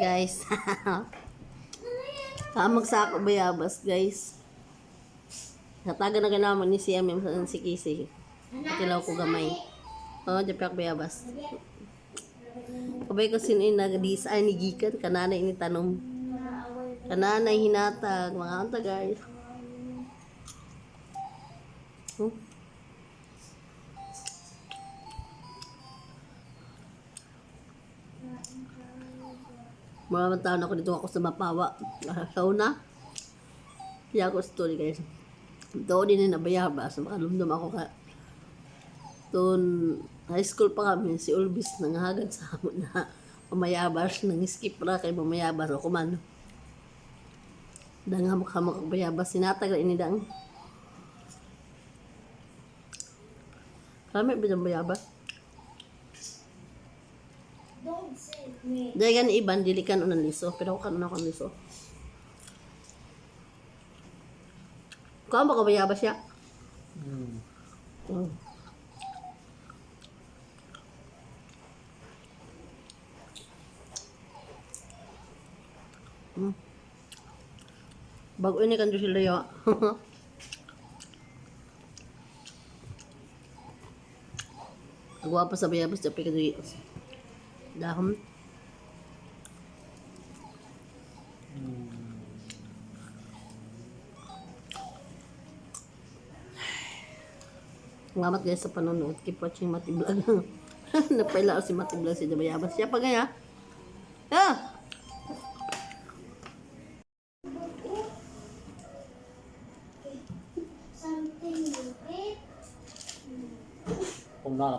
Guys. Kamag sa ako bayabas, guys. Nataga na ganamon ni siya mem sa si Kisi. Katilaw ko gamay. Oh, japak bayabas. Kabay ko sinin na design ni gikan kanana ini tanom. Kanana hinatag mga anta guys. Hmm? Maraming taon ako dito ako sa Mapawa. Sa una, kaya ako story guys. Doon din na bayaba sa makalumdum ako ka. Doon, high school pa kami, si Ulbis nangahagad sa amon na pamayabas, nang skip ra kay pamayabas ako man. Dang hamak hamak ang bayabas, sinatag ini dang. Kami bilang bayabas. Gan iban, dili kan unang liso. Pero ako kan unang kan liso. Kau ba kabayaba siya? Mm. Mm. Bago ini kan sila ya. Agwa pa sa bayabas, tapi ka dahon. Salamat guys sa panonood. Keep watching Mati Vlog. Napaila ako si Mati Vlog si Dabayabas. Siya pa gaya. Ah! Something you eat. Kung na